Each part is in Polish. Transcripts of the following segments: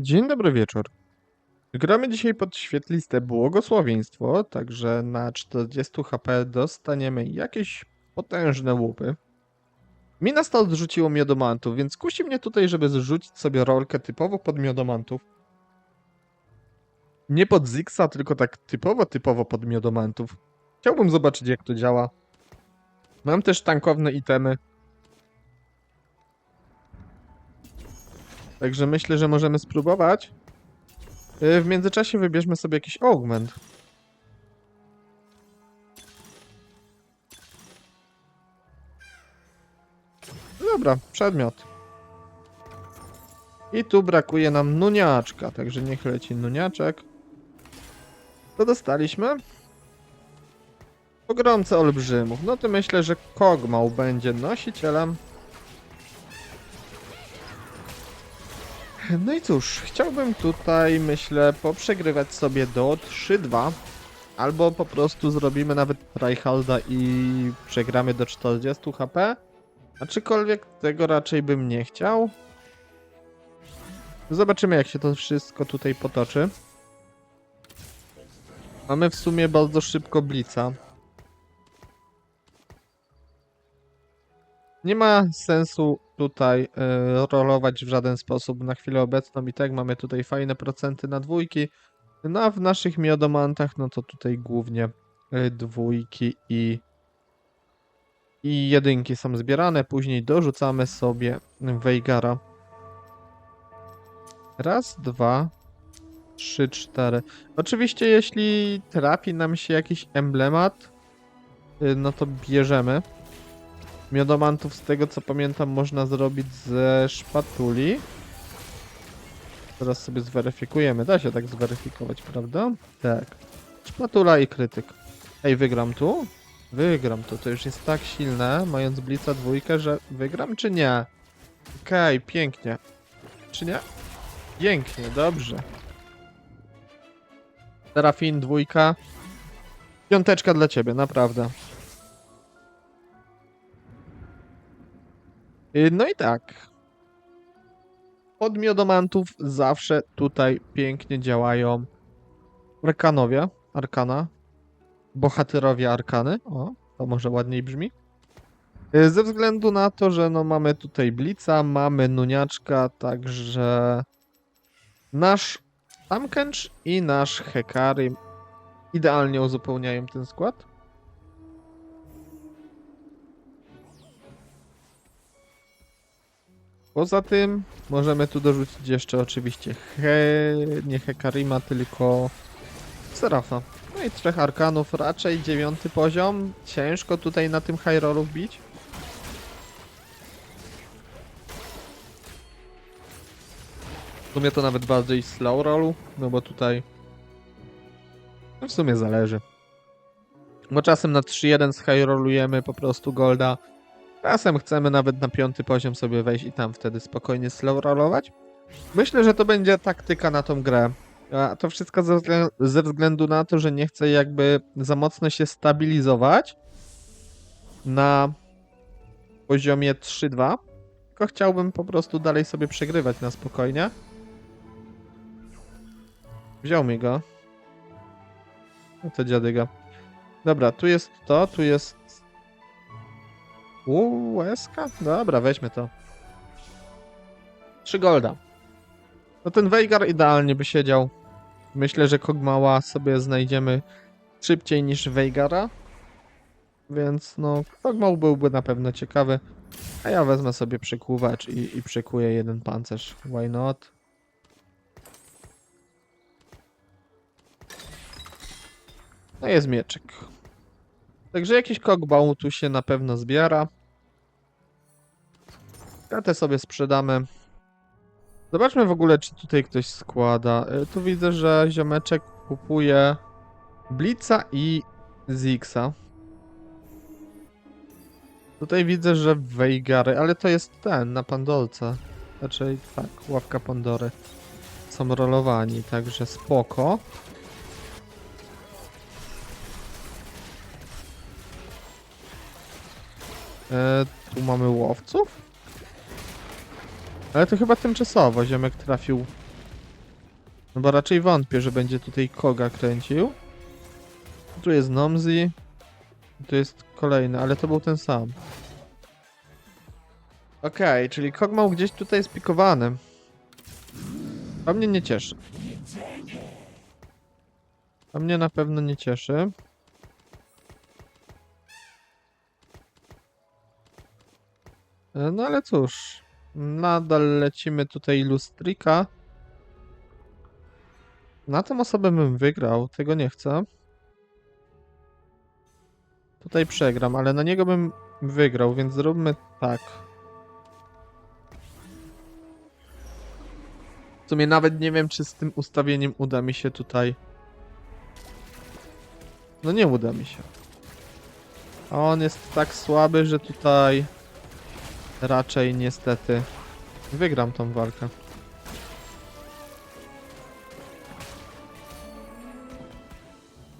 Dzień dobry wieczór. Gramy dzisiaj pod świetliste błogosławieństwo, także na 40 HP dostaniemy jakieś potężne łupy. Mi na start zrzuciło miodomantów, więc kusi mnie tutaj, żeby zrzucić sobie rolkę typowo pod miodomantów. Nie pod Zixa, tylko tak typowo, typowo pod miodomantów. Chciałbym zobaczyć jak to działa. Mam też tankowne itemy. Także myślę, że możemy spróbować. Yy, W międzyczasie wybierzmy sobie jakiś augment. Dobra, przedmiot. I tu brakuje nam nuniaczka, także niech leci nuniaczek. To dostaliśmy. Pogromcę olbrzymów. No to myślę, że Kogmał będzie nosicielem. No i cóż, chciałbym tutaj, myślę, poprzegrywać sobie do 3-2. Albo po prostu zrobimy nawet Tryhalda i przegramy do 40 HP. Aczkolwiek tego raczej bym nie chciał. Zobaczymy jak się to wszystko tutaj potoczy. Mamy w sumie bardzo szybko Blica. Nie ma sensu tutaj y, rolować w żaden sposób na chwilę obecną i tak mamy tutaj fajne procenty na dwójki. No a w naszych miodomantach, no to tutaj głównie y, dwójki i, i jedynki są zbierane. Później dorzucamy sobie Veigara. Raz, dwa, trzy, cztery. Oczywiście jeśli trafi nam się jakiś emblemat, y, no to bierzemy. Miodomantów z tego co pamiętam można zrobić ze szpatuli. Teraz sobie zweryfikujemy. Da się tak zweryfikować, prawda? Tak. Szpatula i krytyk. Ej, wygram tu? Wygram tu. To już jest tak silne, mając blica dwójkę, że wygram czy nie? Okej, pięknie. Czy nie? Pięknie, dobrze. Serafin dwójka. Piąteczka dla ciebie, naprawdę. No i tak. Od miodomantów zawsze tutaj pięknie działają arkanowie, arkana, bohaterowie arkany. O, to może ładniej brzmi. Y, Ze względu na to, że no mamy tutaj Blica, mamy Nuniaczka, także nasz Tamkench i nasz Hekary idealnie uzupełniają ten skład. Poza tym możemy tu dorzucić jeszcze oczywiście he... nie Hekarima, tylko Serafa. No i trzech arkanów, raczej dziewiąty poziom. Ciężko tutaj na tym high rollu wbić. W sumie to nawet bardziej slow rollu, no bo tutaj no w sumie zależy. Bo czasem na 3-1 z high rollujemy po prostu golda, Czasem chcemy nawet na piąty poziom sobie wejść i tam wtedy spokojnie slow rollować. Myślę, że to będzie taktyka na tą grę. A to wszystko ze wzglę- ze względu na to, że nie chcę jakby za mocno się stabilizować na poziomie 3-2. Tylko chciałbym po prostu dalej sobie przegrywać na spokojnie. Wziął mi go. No to dziadyga. Dobra, tu jest to, tu jest USK? Dobra, weźmy to. 3 golda. No ten Veigar idealnie by siedział. Myślę, że Kogmała sobie znajdziemy szybciej niż Veigara. Więc no, Kogmał byłby na pewno ciekawy. A ja wezmę sobie przekuwacz i, i przekuję jeden pancerz. Why not? No jest mieczyk. Także jakiś Kogmał tu się na pewno zbiera. Kartę sobie sprzedamy. Zobaczmy w ogóle, czy tutaj ktoś składa. Y, Tu widzę, że ziomeczek kupuje Blitza i Zixa. Tutaj widzę, że Veigary, ale to jest ten, na Pandolce. Raczej tak, ławka Pandory. Są rolowani, także spoko. E, tu mamy łowców? Ale to chyba tymczasowo, ziomek trafił No bo raczej wątpię, że będzie tutaj Koga kręcił. Tu jest Nomzi. Tu jest kolejny, ale to był ten sam. Okej, czyli Kogmał gdzieś tutaj spikowany. To mnie nie cieszy. To mnie na pewno nie cieszy. E, No ale cóż, nadal lecimy tutaj Lustrika. Na tą osobę bym wygrał, tego nie chcę. Tutaj przegram, ale na niego bym wygrał, więc zróbmy tak. W sumie nawet nie wiem, czy z tym ustawieniem uda mi się tutaj. No nie uda mi się. A on jest tak słaby, że tutaj raczej niestety wygram tą walkę.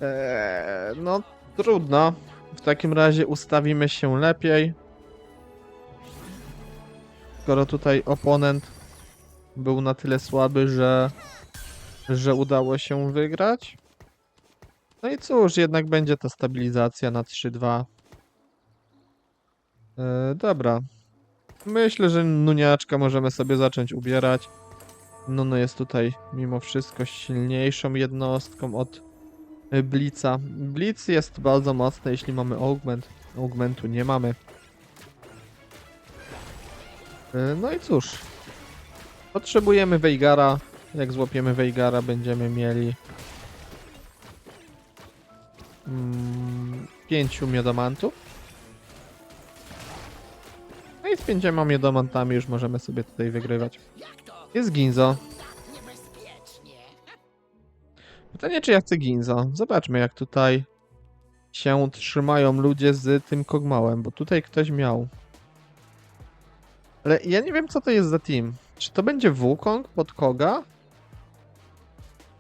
Eee, no trudno. W takim razie ustawimy się lepiej. Skoro tutaj oponent był na tyle słaby, że, że udało się wygrać. No i cóż, jednak będzie to stabilizacja na 3-2. E, dobra. Myślę, że Nuniaczka możemy sobie zacząć ubierać. Nuno jest tutaj mimo wszystko silniejszą jednostką od e, Blitza. Blitz jest bardzo mocny, jeśli mamy augment. Augmentu nie mamy. E, No i cóż. Potrzebujemy Veigara. Jak złapiemy Veigara, będziemy mieli mm, pięciu miodomantów. Z pięcioma miodomantami już możemy sobie tutaj wygrywać. Jest Ginzo. Pytanie, czy ja chcę Ginzo. Zobaczmy, jak tutaj się trzymają ludzie z tym kogmałem, bo tutaj ktoś miał. Ale ja nie wiem, co to jest za team. Czy to będzie Wukong pod Koga?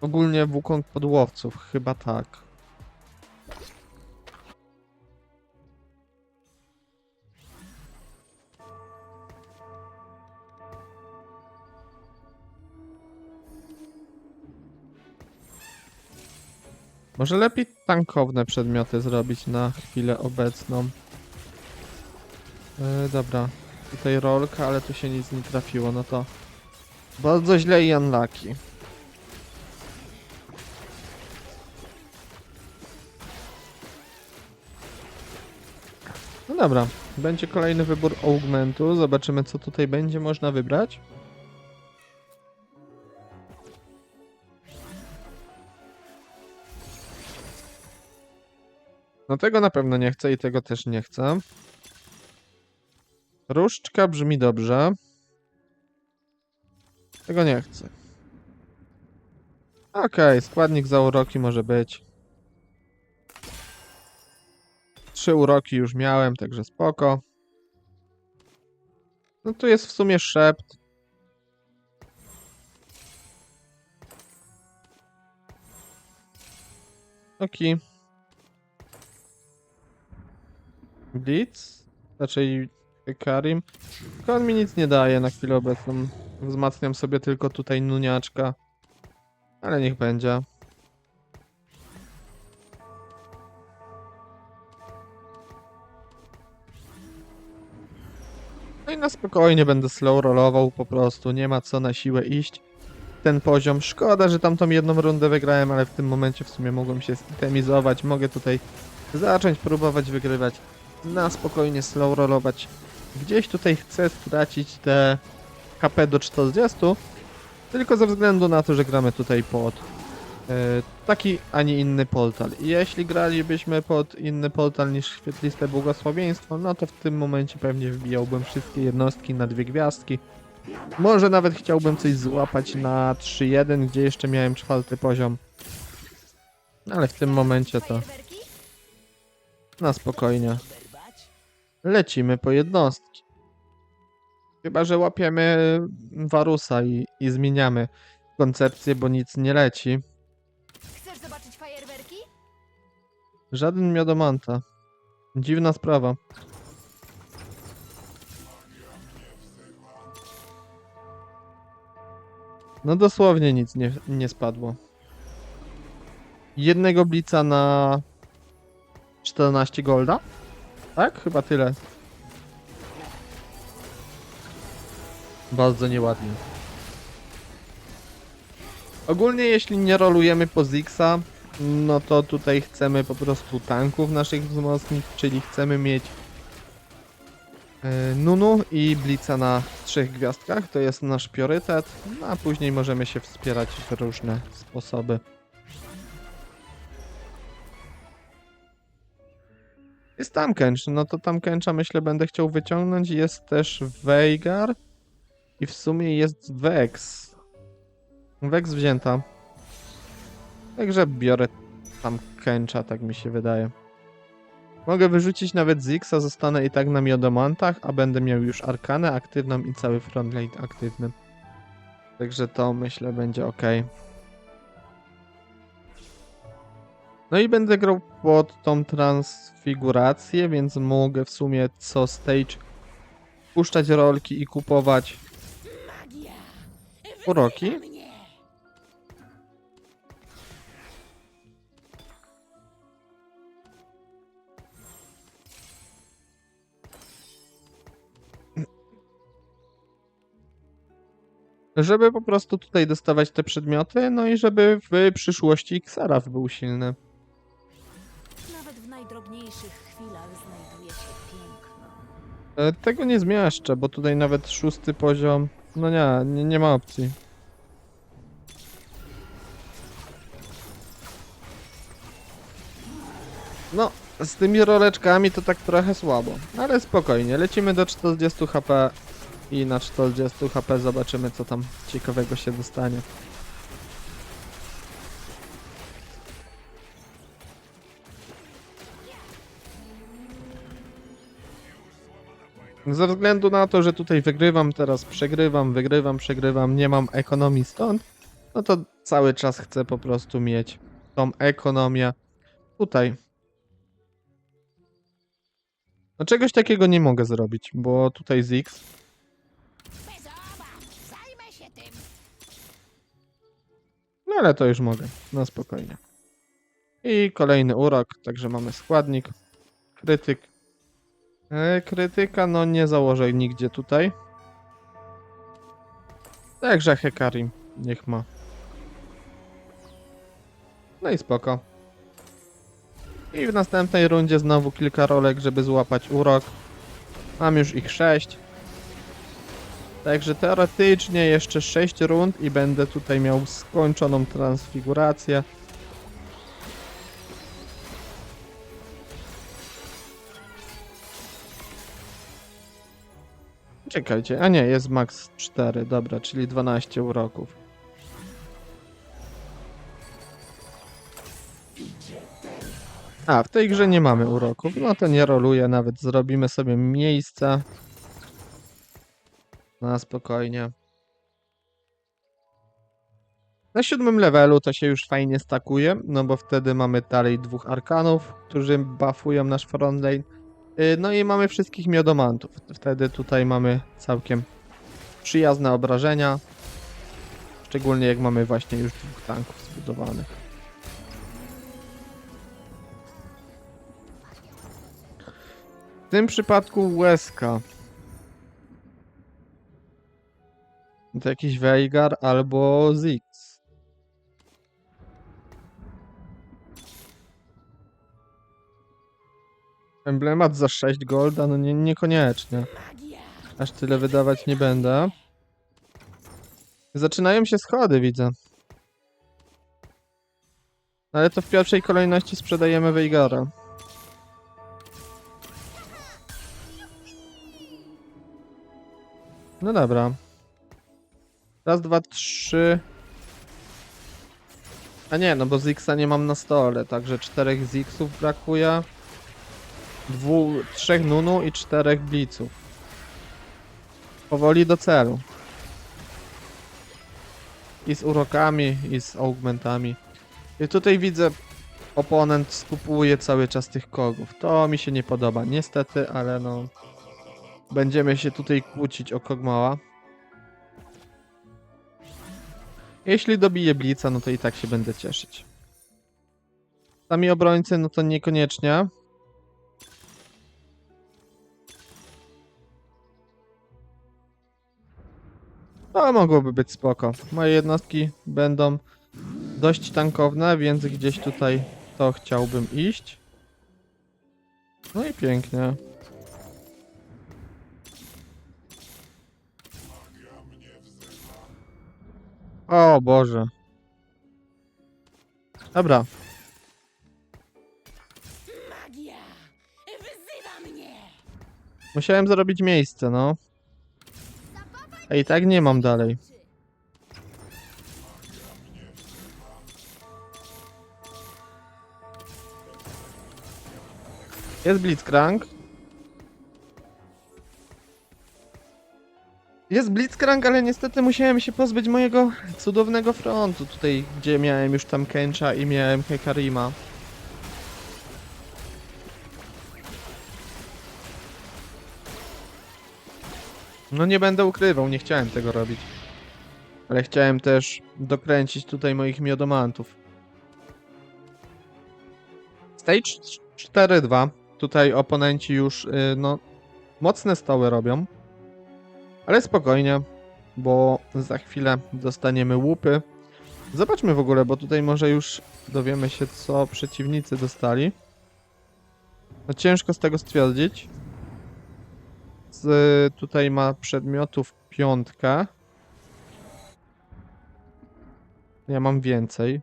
Ogólnie Wukong pod łowców, chyba tak. Może lepiej tankowne przedmioty zrobić na chwilę obecną. Yy, dobra. Tutaj rolka, ale tu się nic nie trafiło, no to bardzo źle i unlucky. No dobra, będzie kolejny wybór augmentu. Zobaczymy, co tutaj będzie można wybrać. No tego na pewno nie chcę i tego też nie chcę. Różdżka brzmi dobrze. Tego nie chcę. Okej, składnik za uroki może być. Trzy uroki już miałem, także spoko. No tu jest w sumie szept. Oki. Blitz? Raczej Karim. Tylko on mi nic nie daje na chwilę obecną. Wzmacniam sobie tylko tutaj nuniaczka. Ale niech będzie. No i na spokojnie będę slow rollował po prostu. Nie ma co na siłę iść. Ten poziom. Szkoda, że tamtą jedną rundę wygrałem, ale w tym momencie w sumie mogłem się stemizować. Mogę tutaj zacząć próbować wygrywać. Na spokojnie slow rollować. Gdzieś tutaj chcę stracić te HP do 40, tylko ze względu na to, że gramy tutaj pod e, taki, a nie inny portal. I jeśli gralibyśmy pod inny portal niż świetliste błogosławieństwo, no to w tym momencie pewnie wbijałbym wszystkie jednostki na dwie gwiazdki. Może nawet chciałbym coś złapać na 3-1, gdzie jeszcze miałem czwarty poziom. Ale w tym momencie to na spokojnie. Lecimy po jednostki. Chyba, że łapiemy Warusa i, i zmieniamy koncepcję, bo nic nie leci. Chcesz zobaczyć fajerwerki? Żaden miodomanta. Dziwna sprawa. No dosłownie nic nie, nie spadło. Jednego blica na 14 golda? Tak? Chyba tyle. Bardzo nieładnie. Ogólnie jeśli nie rolujemy po Zixa, no to tutaj chcemy po prostu tanków naszych wzmocnić, czyli chcemy mieć e, Nunu i Blica na trzech gwiazdkach, to jest nasz priorytet, no a później możemy się wspierać w różne sposoby. Jest Tamkench, no to Tamkencha myślę będę chciał wyciągnąć, jest też Veigar i w sumie jest Vex. Vex wzięta. Także biorę Tamkencha, tak mi się wydaje. Mogę wyrzucić nawet Zixa, zostanę i tak na miodomantach, a będę miał już Arkanę aktywną i cały frontline aktywny. Także to myślę będzie ok. No i będę grał pod tą transfigurację, więc mogę w sumie co stage puszczać rolki i kupować uroki. Żeby po prostu tutaj dostawać te przedmioty, no i żeby w przyszłości Xaraf był silny. Najdrobniejszych chwilach znajduje się piękno. E, Tego nie zmieszczę, bo tutaj nawet szósty poziom. No nie, nie, nie ma opcji. No, z tymi roleczkami to tak trochę słabo, ale spokojnie. Lecimy do 40 HP i na 40 HP zobaczymy, co tam ciekawego się dostanie. Ze względu na to, że tutaj wygrywam, teraz przegrywam, wygrywam, przegrywam, nie mam ekonomii stąd, no to cały czas chcę po prostu mieć tą ekonomię tutaj. No czegoś takiego nie mogę zrobić, bo tutaj tym. No ale to już mogę, na spokojnie. I kolejny urok, także mamy składnik, krytyk. E, krytyka, no nie założę nigdzie tutaj. Także Hekarim, niech ma. No i spoko. I w następnej rundzie znowu kilka rolek, żeby złapać urok. Mam już ich 6. Także teoretycznie jeszcze 6 rund i będę tutaj miał skończoną transfigurację. Czekajcie, a nie, jest max 4, dobra, czyli 12 uroków. A, w tej grze nie mamy uroków, no to nie roluję, nawet zrobimy sobie miejsca. Na spokojnie. Na siódmym levelu to się już fajnie stakuje, no bo wtedy mamy dalej dwóch arkanów, którzy buffują nasz frontlane. Yy, No i mamy wszystkich miodomantów. Wtedy tutaj mamy całkiem przyjazne obrażenia. Szczególnie jak mamy właśnie już dwóch tanków zbudowanych. W tym przypadku łezka. To jakiś Veigar albo Ziggs. Emblemat za 6 golda? No nie, niekoniecznie. Aż tyle wydawać nie będę. Zaczynają się schody, widzę. Ale to w pierwszej kolejności sprzedajemy Veigara. No dobra. Raz, dwa, trzy. A nie, no bo Zixa nie mam na stole, także czterech Zixów brakuje. Dwu, trzech Nunu i czterech Bliców. Powoli do celu. I z urokami, i z augmentami. I tutaj widzę, oponent skupuje cały czas tych kogów. To mi się nie podoba, niestety, ale no... Będziemy się tutaj kłócić o Kogmała. Jeśli dobiję Blica, no to i tak się będę cieszyć. Sami obrońcy, no to niekoniecznie. No, mogłoby być spoko. Moje jednostki będą dość tankowne, więc gdzieś tutaj to chciałbym iść. No i pięknie. O Boże. Dobra, musiałem zrobić miejsce, no. A i tak nie mam dalej. Jest Blitzcrank. Jest Blitzcrank, ale niestety musiałem się pozbyć mojego cudownego frontu. Tutaj, gdzie miałem już tam Kencha i miałem Hekarima. No nie będę ukrywał, nie chciałem tego robić. Ale chciałem też dokręcić tutaj moich miodomantów. Stage 4-2. Tutaj oponenci już, y, no, mocne stoły robią. Ale spokojnie, bo za chwilę dostaniemy łupy. Zobaczmy w ogóle, bo tutaj może już dowiemy się, co przeciwnicy dostali. No ciężko z tego stwierdzić. Tutaj ma przedmiotów piątkę. Ja mam więcej.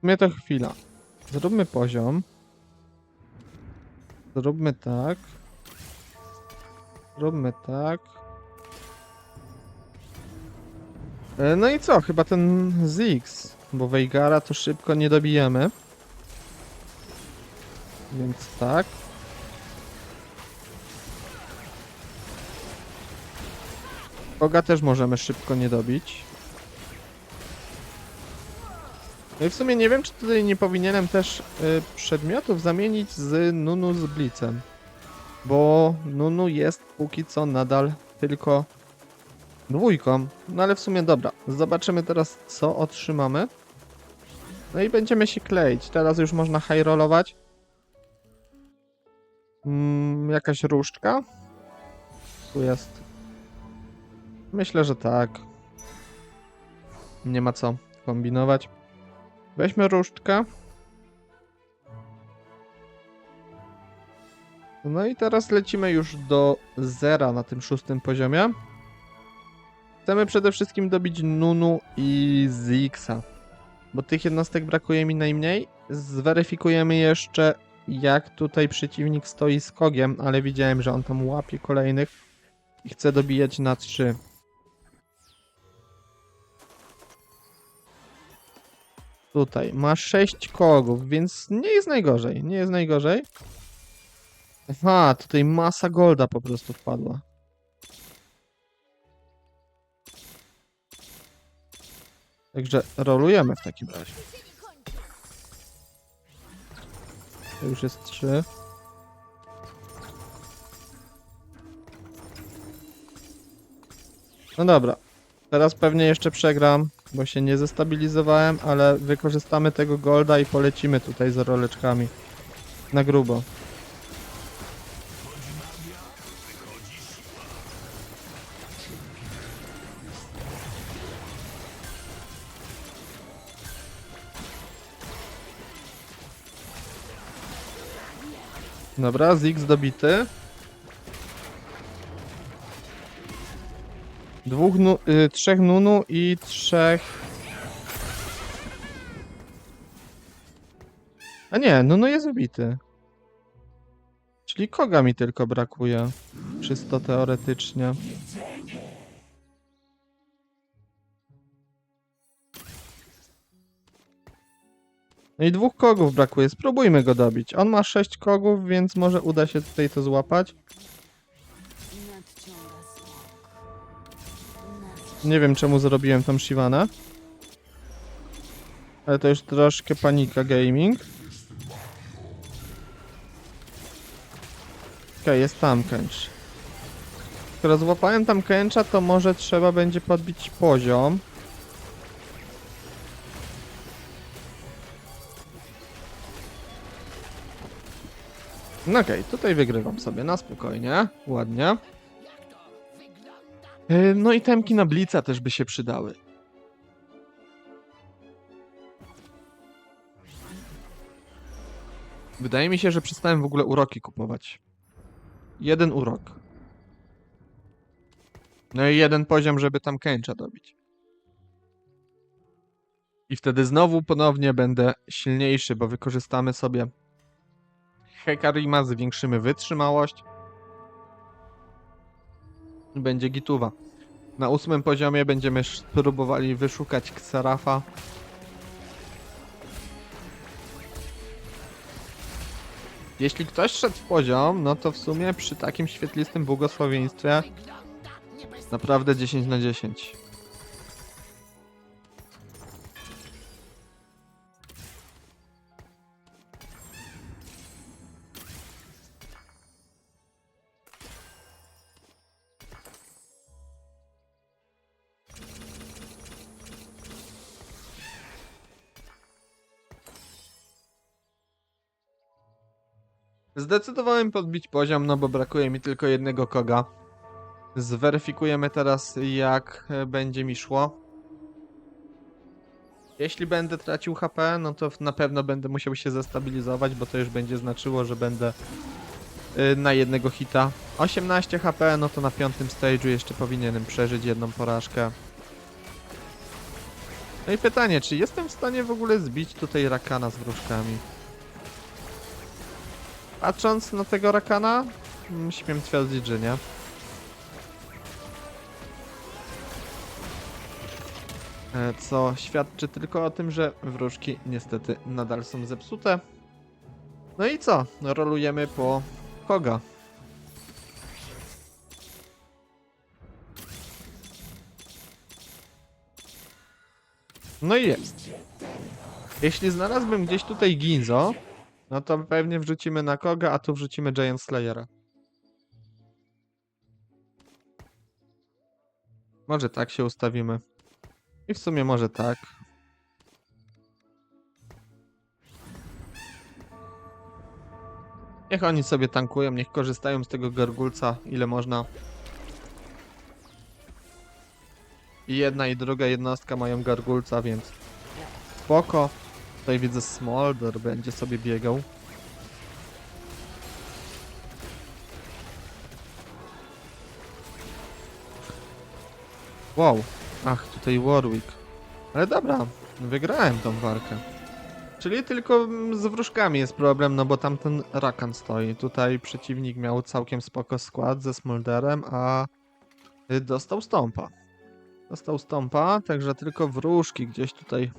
Sumie to chwila. Zróbmy poziom. Zróbmy tak. Zróbmy tak. E, No i co? Chyba ten Ziggs, bo Veigara to szybko nie dobijemy. Więc tak. Koga też możemy szybko nie dobić. No i w sumie nie wiem, czy tutaj nie powinienem też y, przedmiotów zamienić z Nunu z Blitzem. Bo Nunu jest póki co nadal tylko dwójką. No ale w sumie dobra. Zobaczymy teraz, co otrzymamy. No i będziemy się kleić. Teraz już można high rollować. Mm, jakaś różdżka? Tu jest. Myślę, że tak. Nie ma co kombinować. Weźmy różdżkę. No i teraz lecimy już do zera na tym szóstym poziomie. Chcemy przede wszystkim dobić Nunu i Zixa. Bo tych jednostek brakuje mi najmniej. Zweryfikujemy jeszcze jak tutaj przeciwnik stoi z kogiem, ale widziałem, że on tam łapie kolejnych i chce dobijać na 3. Tutaj ma 6 kogów, więc nie jest najgorzej, nie jest najgorzej. Aha, tutaj masa golda po prostu wpadła. Także rolujemy w takim razie. To już jest 3. No dobra. Teraz pewnie jeszcze przegram, bo się nie zestabilizowałem, ale wykorzystamy tego golda i polecimy tutaj z roleczkami. Na grubo. Dobra, Ziggs dobity. Dwóch, nu y, trzech Nunu i trzech... A nie, Nunu jest ubity. Czyli koga mi tylko brakuje. Czysto teoretycznie. No i dwóch kogów brakuje. Spróbujmy go dobić. On ma sześć kogów, więc może uda się tutaj to złapać. Nie wiem czemu zrobiłem tą Shivanę. Ale to już troszkę panika gaming. Okej, jest tam Kench. Skoro złapałem tam kęcza, to może trzeba będzie podbić poziom. No okej, tutaj wygrywam sobie na spokojnie, ładnie. No i temki na blica też by się przydały. Wydaje mi się, że przestałem w ogóle uroki kupować. Jeden urok. No i jeden poziom, żeby tam kęcza dobić. I wtedy znowu ponownie będę silniejszy, bo wykorzystamy sobie Hekarima, zwiększymy wytrzymałość. Będzie gituwa. Na ósmym poziomie będziemy sz- próbowali wyszukać Xerafa. Jeśli ktoś szedł w poziom, no to w sumie przy takim świetlistym błogosławieństwie naprawdę 10 na 10. Zdecydowałem podbić poziom, no bo brakuje mi tylko jednego koga. Zweryfikujemy teraz, jak e, będzie mi szło. Jeśli będę tracił HP, no to na pewno będę musiał się zestabilizować, bo to już będzie znaczyło, że będę y, na jednego hita. 18 HP, no to na piątym stage'u jeszcze powinienem przeżyć jedną porażkę. No i pytanie, czy jestem w stanie w ogóle zbić tutaj rakana z wróżkami? Patrząc na tego rakana, śmiem twierdzić, że nie. E, Co świadczy tylko o tym, że wróżki niestety nadal są zepsute. No i co? Rolujemy po koga. No i jest. Jeśli znalazłbym gdzieś tutaj Ginzo, no to pewnie wrzucimy na koga, a tu wrzucimy Giant Slayera. Może tak się ustawimy. I w sumie może tak. Niech oni sobie tankują, niech korzystają z tego gargulca ile można. I jedna i druga jednostka mają gargulca, więc spoko. Tutaj widzę Smolder będzie sobie biegał. Wow. Ach, tutaj Warwick. Ale dobra, wygrałem tą walkę. Czyli tylko mm, z wróżkami jest problem, no bo tamten Rakan stoi. Tutaj przeciwnik miał całkiem spoko skład ze Smolderem, a y, dostał stąpa. Dostał stąpa, także tylko wróżki gdzieś tutaj.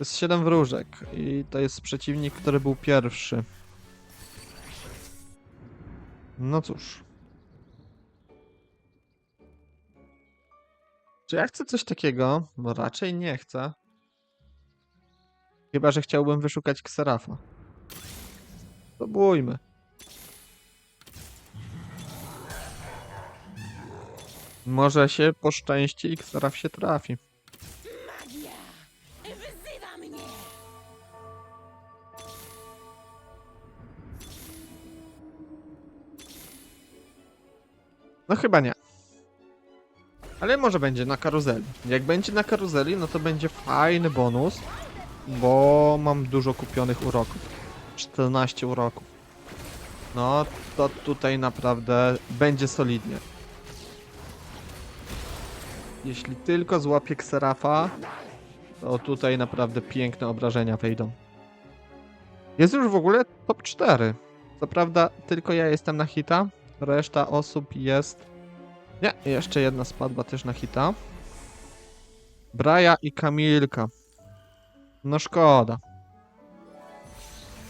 To jest 7 wróżek i to jest przeciwnik, który był pierwszy. No cóż. Czy ja chcę coś takiego? No raczej nie chcę. Chyba, że chciałbym wyszukać Xerafa. Spróbujmy. Może się poszczęści i Xeraf się trafi. No chyba nie. Ale może będzie na karuzeli. Jak będzie na karuzeli, no to będzie fajny bonus, bo mam dużo kupionych uroków. 14 uroków. No to tutaj naprawdę będzie solidnie. Jeśli tylko złapię Xerafa, to tutaj naprawdę piękne obrażenia wejdą. Jest już w ogóle top 4. Co prawda tylko ja jestem na hita, reszta osób jest nie, jeszcze jedna spadła też na hita. Braja i Kamilka. No szkoda.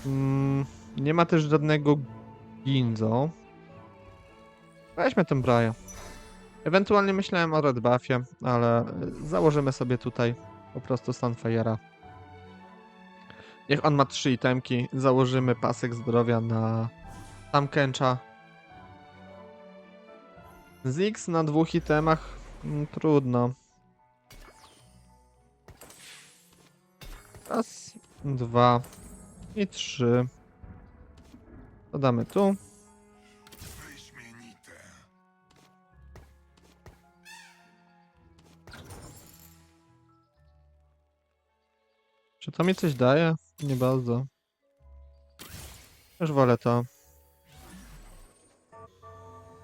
Mm, nie ma też żadnego Ginzo. Weźmy ten Braja. Ewentualnie myślałem o Red Buffie, ale założymy sobie tutaj po prostu Sunfire'a. Niech on ma trzy itemki. Założymy pasek zdrowia na Tamkęcza. Zix na dwóch itemach mm, trudno. Raz, dwa i trzy. Dodamy tu. Czy to mi coś daje? Nie bardzo. Też wolę to.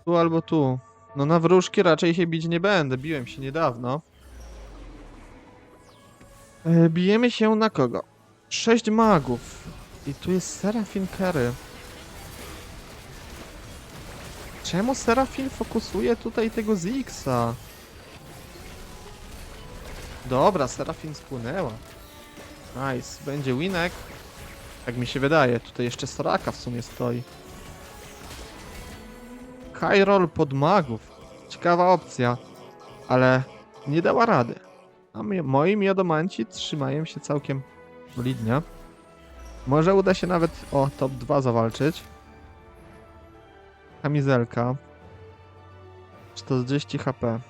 Tu albo tu. No na wróżki raczej się bić nie będę. Biłem się niedawno. E, bijemy się na kogo? Sześć magów. I tu jest Serafin Carry. Czemu Serafin fokusuje tutaj tego Zixa? Dobra, Serafin spłynęła. Nice, będzie winek. Jak mi się wydaje, tutaj jeszcze Soraka w sumie stoi. Roll pod magów. Ciekawa opcja, ale nie dała rady. A moi miodomanci trzymają się całkiem solidnie. Może uda się nawet o top 2 zawalczyć. Kamizelka. 40 HP.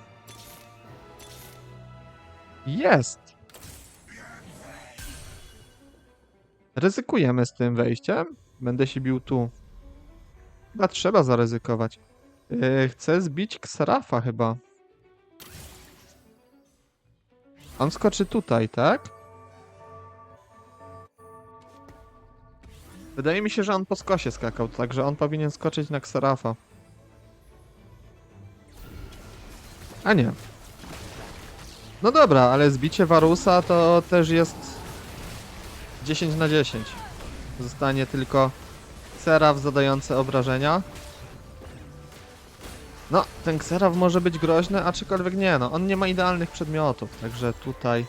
Jest! Ryzykujemy z tym wejściem. Będę się bił tu. Chyba trzeba zaryzykować. Yy, chcę zbić Ksarafa chyba. On skoczy tutaj, tak? Wydaje mi się, że on po skosie skakał, także on powinien skoczyć na Ksarafa. A nie. No dobra, ale zbicie Warusa to też jest 10 na 10. Zostanie tylko Seraf zadający obrażenia. No, ten Xerath może być groźny, aczkolwiek nie, no, on nie ma idealnych przedmiotów, także tutaj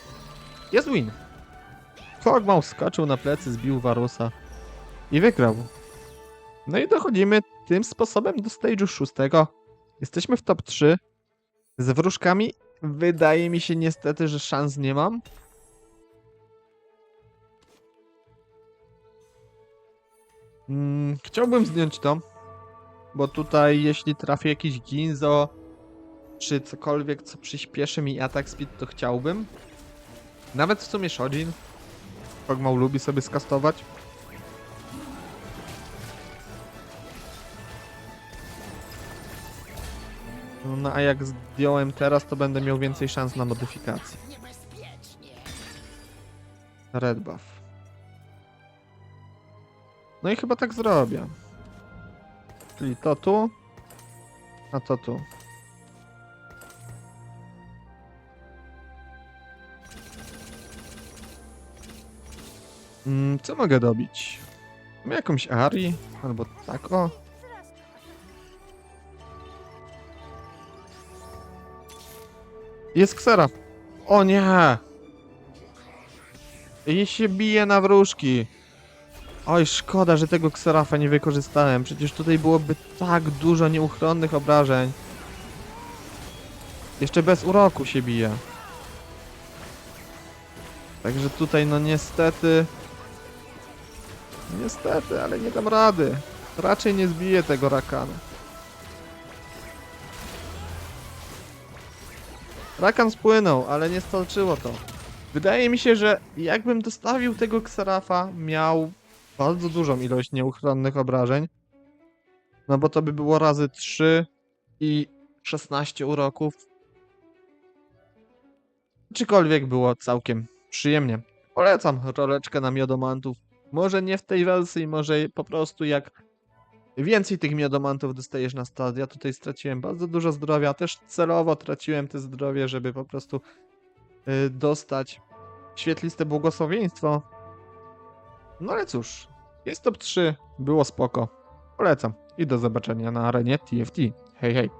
jest win. Kog'Maw skoczył na plecy, zbił Varusa i wygrał. No i dochodzimy tym sposobem do stage'u szóstego. Jesteśmy w top 3. Z wróżkami wydaje mi się niestety, że szans nie mam. Mm, chciałbym zdjąć to, bo tutaj jeśli trafię jakiś Ginzo, czy cokolwiek, co przyspieszy mi atak speed, to chciałbym. Nawet w sumie Shojin. Kog'Maw lubi sobie skastować. No a jak zdjąłem teraz, to będę miał więcej szans na modyfikację. Red buff. No i chyba tak zrobię. Czyli to tu, a to tu. Mm, co mogę dobić? Mam jakąś Ari? Albo tak o. Jest ksera. O nie! I się bije na wróżki. Oj, szkoda, że tego Xerafa nie wykorzystałem. Przecież tutaj byłoby tak dużo nieuchronnych obrażeń. Jeszcze bez uroku się bije. Także tutaj, no niestety... Niestety, ale nie dam rady. Raczej nie zbiję tego Rakana. Rakan spłynął, ale nie stolczyło to. Wydaje mi się, że jakbym dostawił tego Xerafa, miał bardzo dużą ilość nieuchronnych obrażeń. No bo to by było razy 3 i 16 uroków. Czykolwiek było całkiem przyjemnie. Polecam roleczkę na miodomantów. Może nie w tej wersji, może po prostu jak więcej tych miodomantów dostajesz na stad. Ja tutaj straciłem bardzo dużo zdrowia. Też celowo traciłem te zdrowie, żeby po prostu y, dostać świetliste błogosławieństwo. No ale cóż, jest top 3, było spoko. Polecam i do zobaczenia na arenie TFT. Hej, hej.